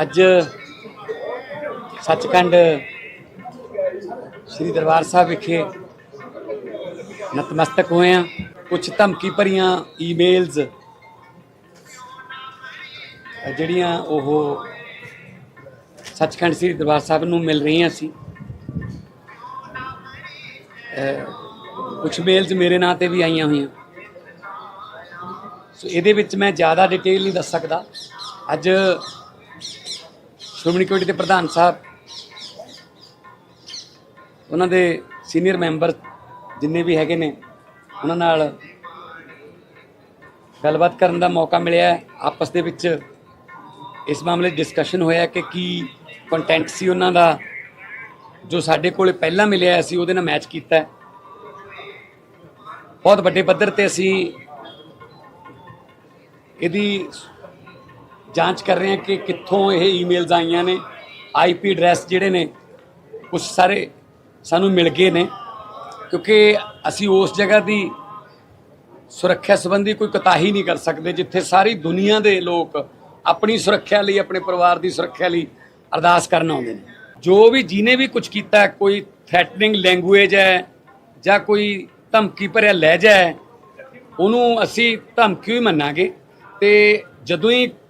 ਅੱਜ ਸੱਚਖੰਡ ਸ੍ਰੀ ਦਰਬਾਰ ਸਾਹਿਬ ਵਿਖੇ ਨਤਮਸਤਕ ਹੋਏ ਆ ਕੁਝ ਧਮਕੀ ਭਰੀਆਂ ਈਮੇਲਸ, ਜਿਹੜੀਆਂ ਉਹ ਸੱਚਖੰਡ ਸ੍ਰੀ ਦਰਬਾਰ ਸਾਹਿਬ ਨੂੰ ਮਿਲ ਰਹੀਆਂ ਸੀ। ਕੁਝ ਮੇਲਸ ਮੇਰੇ ਨਾਂ ਤੇ ਵੀ ਆਈਆਂ ਹੋਈਆਂ। ਸੋ ਇਹਦੇ ਵਿੱਚ ਮੈਂ ਜ਼ਿਆਦਾ ਡਿਟੇਲ ਨਹੀਂ ਦੱਸ ਸਕਦਾ। ਅੱਜ ਸ਼੍ਰੋਮਣੀ ਕਮੇਟੀ ਦੇ ਪ੍ਰਧਾਨ ਸਾਹਿਬ, ਉਹਨਾਂ ਦੇ ਸੀਨੀਅਰ ਮੈਂਬਰ ਜਿੰਨੇ ਵੀ ਹੈਗੇ ਨੇ, ਉਹਨਾਂ ਨਾਲ ਗੱਲਬਾਤ ਕਰਨ ਦਾ ਮੌਕਾ ਮਿਲਿਆ ਆਪਸ ਦੇ ਵਿੱਚ ਇਸ ਮਾਮਲੇ ਡਿਸਕਸ਼ਨ ਹੋਇਆ ਕਿ ਕੀ ਕੰਟੈਂਟ ਸੀ ਉਹਨਾਂ ਦਾ, ਜੋ ਸਾਡੇ ਕੋਲੇ ਪਹਿਲਾਂ ਮਿਲਿਆ ਸੀ ਉਹਦੇ ਨਾਲ ਮੈਚ ਕੀਤਾ ਬਹੁਤ ਵੱਡੇ ਪੱਧਰ ਤੇ ਅਸੀਂ ਇਹਦੀ ਜਾਂਚ ਕਰ ਰਹੇ ਹਾਂ ਕਿ ਕਿੱਥੋਂ ਇਹ ਈਮੇਲਸ ਆਈਆਂ ਨੇ ਆਈਪੀ ਐਡਰੈਸ ਜਿਹੜੇ ਨੇ ਕੁਝ ਸਾਰੇ ਸਾਨੂੰ ਮਿਲ ਗਏ ਨੇ। ਕਿਉਂਕਿ ਅਸੀਂ ਉਸ ਜਗ੍ਹਾ ਦੀ ਸੁਰੱਖਿਆ ਸੰਬੰਧੀ ਕੋਈ ਕਤਾਹੀ ਨਹੀਂ ਕਰ ਸਕਦੇ, ਜਿੱਥੇ ਸਾਰੀ ਦੁਨੀਆ ਦੇ ਲੋਕ ਆਪਣੀ ਸੁਰੱਖਿਆ ਲਈ, ਆਪਣੇ ਪਰਿਵਾਰ ਦੀ ਸੁਰੱਖਿਆ ਲਈ ਅਰਦਾਸ ਕਰਨ ਆਉਂਦੇ ਨੇ। ਜੋ ਵੀ ਜਿਹਨੇ ਵੀ ਕੁਝ ਕੀਤਾ, ਕੋਈ ਥ੍ਰੈਟਨਿੰਗ ਲੈਂਗੁਏਜ ਹੈ ਜਾਂ ਕੋਈ ਧਮਕੀ ਭਰਿਆ ਲਹਿਜਾ ਹੈ, ਉਹਨੂੰ ਅਸੀਂ ਧਮਕੀ ਹੀ ਮੰਨਾਂਗੇ। ਤੇ ਜਦੋਂ ਹੀ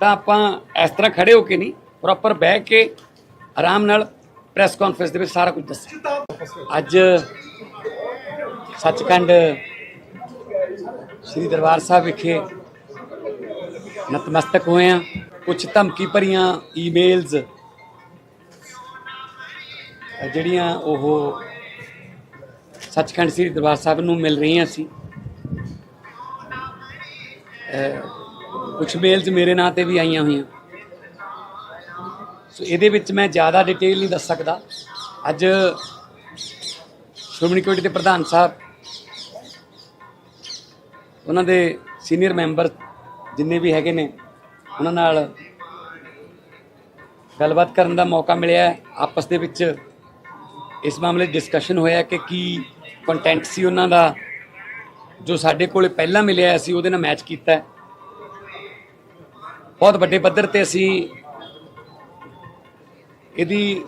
ਤਾਂ ਆਪਾਂ ਇਸ ਤਰ੍ਹਾਂ ਖੜੇ ਹੋ ਕੇ ਨਹੀਂ ਪ੍ਰੋਪਰ ਬਹਿ ਕੇ ਆਰਾਮ ਨਾਲ ਪ੍ਰੈਸ ਕਾਨਫਰੰਸ ਦੇ ਵਿੱਚ ਸਾਰਾ ਕੁਝ ਦੱਸਾਂ ਅੱਜ ਸੱਚਖੰਡ ਸ੍ਰੀ ਦਰਬਾਰ ਸਾਹਿਬ ਵਿਖੇ ਨਤਮਸਤਕ ਹੋਏ ਆ ਕੁਝ ਧਮਕੀ ਭਰੀਆਂ ਈਮੇਲਸ ਜਿਹੜੀਆਂ ਉਹ ਸੱਚਖੰਡ ਸ੍ਰੀ ਦਰਬਾਰ ਸਾਹਿਬ ਨੂੰ ਮਿਲ ਰਹੀਆਂ ਸੀ। ਕੁਝ ਮੇਲਸ ਮੇਰੇ ਨਾਂ ਤੇ ਵੀ ਆਈਆਂ ਹੋਈਆਂ। ਸੋ ਇਹਦੇ ਵਿੱਚ ਮੈਂ ਜ਼ਿਆਦਾ ਡਿਟੇਲ ਨਹੀਂ ਦੱਸ ਸਕਦਾ। ਅੱਜ ਸ਼੍ਰੋਮਣੀ ਕਮੇਟੀ ਦੇ ਪ੍ਰਧਾਨ ਸਾਹਿਬ, ਉਹਨਾਂ ਦੇ ਸੀਨੀਅਰ ਮੈਂਬਰ ਜਿੰਨੇ ਵੀ ਹੈਗੇ ਨੇ, ਉਹਨਾਂ ਨਾਲ ਗੱਲਬਾਤ ਕਰਨ ਦਾ ਮੌਕਾ ਮਿਲਿਆ ਆਪਸ ਦੇ ਵਿੱਚ ਇਸ ਮਾਮਲੇ ਡਿਸਕਸ਼ਨ ਹੋਇਆ ਕਿ ਕੀ ਕੰਟੈਂਟ ਸੀ ਉਹਨਾਂ ਦਾ, ਜੋ ਸਾਡੇ ਕੋਲੇ ਪਹਿਲਾਂ ਮਿਲਿਆ ਸੀ ਉਹਦੇ ਨਾਲ ਮੈਚ ਕੀਤਾ ਬਹੁਤ ਵੱਡੇ ਪੱਧਰ ਤੇ ਅਸੀਂ ਇਹਦੀ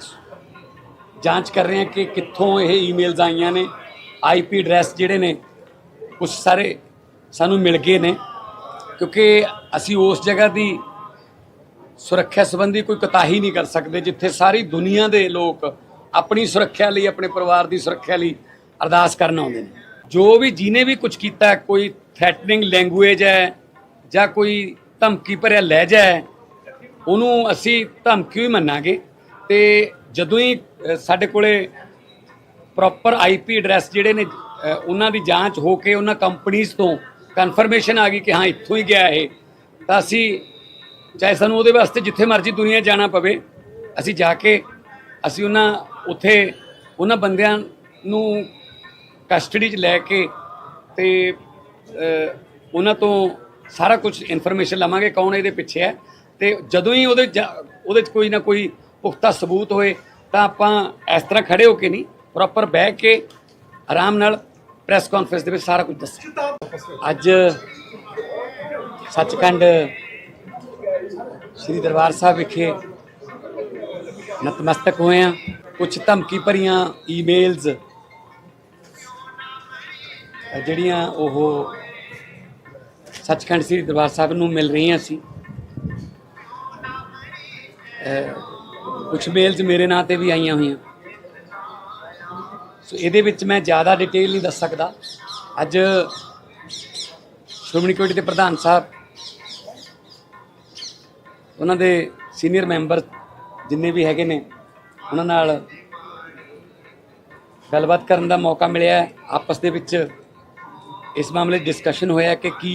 ਜਾਂਚ ਕਰ ਰਹੇ ਹਾਂ ਕਿ ਕਿੱਥੋਂ ਇਹ ਈਮੇਲਸ ਆਈਆਂ ਨੇ ਆਈਪੀ ਐਡਰੈਸ ਜਿਹੜੇ ਨੇ ਕੁਝ ਸਾਰੇ ਸਾਨੂੰ ਮਿਲ ਗਏ ਨੇ। ਕਿਉਂਕਿ ਅਸੀਂ ਉਸ ਜਗ੍ਹਾ ਦੀ ਸੁਰੱਖਿਆ ਸੰਬੰਧੀ ਕੋਈ ਕਤਾਹੀ ਨਹੀਂ ਕਰ ਸਕਦੇ, ਜਿੱਥੇ ਸਾਰੀ ਦੁਨੀਆ ਦੇ ਲੋਕ ਆਪਣੀ ਸੁਰੱਖਿਆ ਲਈ, ਆਪਣੇ ਪਰਿਵਾਰ ਦੀ ਸੁਰੱਖਿਆ ਲਈ ਅਰਦਾਸ ਕਰਨ ਆਉਂਦੇ ਨੇ। ਜੋ ਵੀ ਜਿਹਨੇ ਵੀ ਕੁਝ ਕੀਤਾ, ਕੋਈ ਥ੍ਰੈਟਨਿੰਗ ਲੈਂਗੁਏਜ ਹੈ ਜਾਂ ਕੋਈ ਧਮਕੀ ਭਰਿਆ ਲਹਿਜਾ ਹੈ, ਉਹਨੂੰ ਅਸੀਂ ਧਮਕੀ ਹੀ ਮੰਨਾਂਗੇ। ਤੇ ਜਦੋਂ ਹੀ ਸਾਡੇ ਕੋਲੇ ਪ੍ਰੋਪਰ ਆਈਪੀ ਐਡਰੈਸ ਜਿਹੜੇ ਨੇ ਉਹਨਾਂ ਦੀ ਜਾਂਚ ਹੋ ਕੇ ਉਹਨਾਂ ਕੰਪਨੀਆਂ ਤੋਂ ਕਨਫਰਮੇਸ਼ਨ ਆ ਗਈ ਕਿ ਹਾਂ, ਇੱਥੋਂ ਹੀ ਗਿਆ ਇਹ, ਤਾਂ ਅਸੀਂ ਚਾਹੇ ਸਾਨੂੰ ਉਹਦੇ ਵਾਸਤੇ ਜਿੱਥੇ ਮਰਜ਼ੀ ਦੁਨੀਆ ਜਾਣਾ ਪਵੇ, ਅਸੀਂ ਜਾ ਕੇ, ਅਸੀਂ ਉਹਨਾਂ ਉੱਥੇ, ਉਹਨਾਂ ਬੰਦਿਆਂ ਨੂੰ ਕਸਟਡੀ 'ਚ ਲੈ ਕੇ ਤੇ ਉਹਨਾਂ ਤੋਂ ਸਾਰਾ ਕੁਝ ਇਨਫੋਰਮੇਸ਼ਨ ਲਵਾਂਗੇ ਕੌਣ ਇਹਦੇ ਪਿੱਛੇ ਹੈ। ਤੇ ਜਦੋਂ ਹੀ ਉਹਦੇ ਜਾ- ਉਹਦੇ 'ਚ ਕੋਈ ਨਾ ਕੋਈ ਪੁਖਤਾ ਸਬੂਤ ਹੋਏ, ਤਾਂ ਆਪਾਂ ਇਸ ਤਰ੍ਹਾਂ ਖੜੇ ਹੋ ਕੇ ਨਹੀਂ ਪ੍ਰੋਪਰ ਬਹਿ ਕੇ ਆਰਾਮ ਨਾਲ ਪ੍ਰੈਸ ਕਾਨਫਰੰਸ ਦੇ ਵਿੱਚ ਸਾਰਾ ਕੁਝ ਦੱਸਿਆ ਅੱਜ ਸੱਚਖੰਡ ਸ੍ਰੀ ਦਰਬਾਰ ਸਾਹਿਬ ਵਿਖੇ ਨਤਮਸਤਕ ਹੋਏ ਆ ਕੁਝ ਧਮਕੀ ਭਰੀਆਂ ਈਮੇਲਸ ਜਿਹੜੀਆਂ ਉਹ ਸੱਚਖੰਡ ਸ੍ਰੀ ਦਰਬਾਰ ਸਾਹਿਬ ਨੂੰ ਮਿਲ ਰਹੀਆਂ ਸੀ। ਕੁਝ ਮੇਲਸ ਮੇਰੇ ਨਾਂ ਤੇ ਵੀ ਆਈਆਂ ਹੋਈਆਂ। ਸੋ ਇਹਦੇ ਵਿੱਚ ਮੈਂ ਜ਼ਿਆਦਾ ਡਿਟੇਲ ਨਹੀਂ ਦੱਸ ਸਕਦਾ। ਅੱਜ ਸ਼੍ਰੋਮਣੀ ਕਮੇਟੀ ਦੇ ਪ੍ਰਧਾਨ ਸਾਹਿਬ, ਉਹਨਾਂ ਦੇ ਸੀਨੀਅਰ ਮੈਂਬਰ ਜਿੰਨੇ ਵੀ ਹੈਗੇ ਨੇ, ਉਹਨਾਂ ਨਾਲ ਗੱਲਬਾਤ ਕਰਨ ਦਾ ਮੌਕਾ ਮਿਲਿਆ ਆਪਸ ਦੇ ਵਿੱਚ ਇਸ ਮਾਮਲੇ ਡਿਸਕਸ਼ਨ ਹੋਇਆ ਕਿ ਕੀ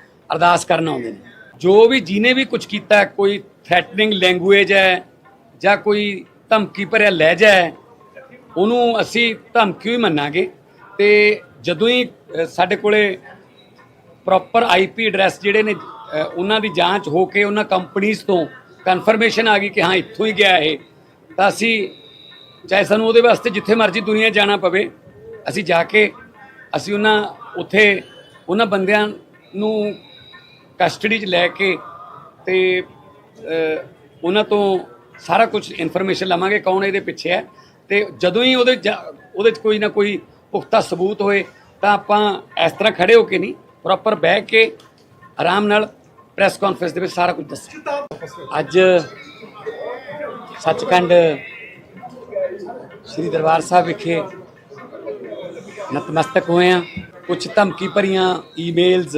ਅਰਦਾਸ ਕਰਨ ਆਉਂਦੇ ਨੇ। ਜੋ ਵੀ ਜਿਹਨੇ ਵੀ ਕੁਝ ਕੀਤਾ, ਕੋਈ ਥ੍ਰੈਟਨਿੰਗ ਲੈਂਗੁਏਜ ਹੈ ਜਾਂ ਕੋਈ ਧਮਕੀ ਭਰਿਆ ਲਹਿਜਾ ਹੈ, ਉਹਨੂੰ ਅਸੀਂ ਧਮਕੀ ਹੀ ਮੰਨਾਂਗੇ। ਤੇ ਜਦੋਂ ਹੀ ਸਾਡੇ ਕੋਲੇ ਪ੍ਰੋਪਰ ਆਈਪੀ ਐਡਰੈਸ ਜਿਹੜੇ ਨੇ ਉਹਨਾਂ ਦੀ ਜਾਂਚ ਹੋ ਕੇ ਉਹਨਾਂ ਕੰਪਨੀਆਂ ਤੋਂ ਕਨਫਰਮੇਸ਼ਨ ਆ ਗਈ ਕਿ ਹਾਂ, ਇੱਥੋਂ ਹੀ ਗਿਆ ਇਹ, ਤਾਂ ਅਸੀਂ ਚਾਹੇ ਸਾਨੂੰ ਉਹਦੇ ਵਾਸਤੇ ਜਿੱਥੇ ਮਰਜ਼ੀ ਦੁਨੀਆ ਜਾਣਾ ਪਵੇ, ਅਸੀਂ ਜਾ ਕੇ, ਅਸੀਂ ਉਹਨਾਂ, ਉੱਥੇ ਉਹਨਾਂ ਬੰਦਿਆਂ ਨੂੰ ਕਸਟਡੀ 'ਚ ਲੈ ਕੇ ਤੇ ਉਹਨਾਂ ਤੋਂ ਸਾਰਾ ਕੁਝ ਇਨਫੋਰਮੇਸ਼ਨ ਲਵਾਂਗੇ ਕੌਣ ਇਹਦੇ ਪਿੱਛੇ ਹੈ। ਤੇ ਜਦੋਂ ਹੀ ਉਹਦੇ ਜਾ- ਉਹਦੇ 'ਚ ਕੋਈ ਨਾ ਕੋਈ ਪੁਖਤਾ ਸਬੂਤ ਹੋਏ, ਤਾਂ ਆਪਾਂ ਇਸ ਤਰ੍ਹਾਂ ਖੜੇ ਹੋ ਕੇ ਨਹੀਂ ਪ੍ਰੋਪਰ ਬਹਿ ਕੇ ਆਰਾਮ ਨਾਲ ਪ੍ਰੈਸ ਕਾਨਫਰੰਸ ਦੇ ਵਿੱਚ ਸਾਰਾ ਕੁਝ ਦੱਸਾਂ ਅੱਜ ਸੱਚਖੰਡ ਸ੍ਰੀ ਦਰਬਾਰ ਸਾਹਿਬ ਵਿਖੇ ਨਤਮਸਤਕ ਹੋਏ ਆ ਕੁਝ ਧਮਕੀ ਭਰੀਆਂ ਈਮੇਲਸ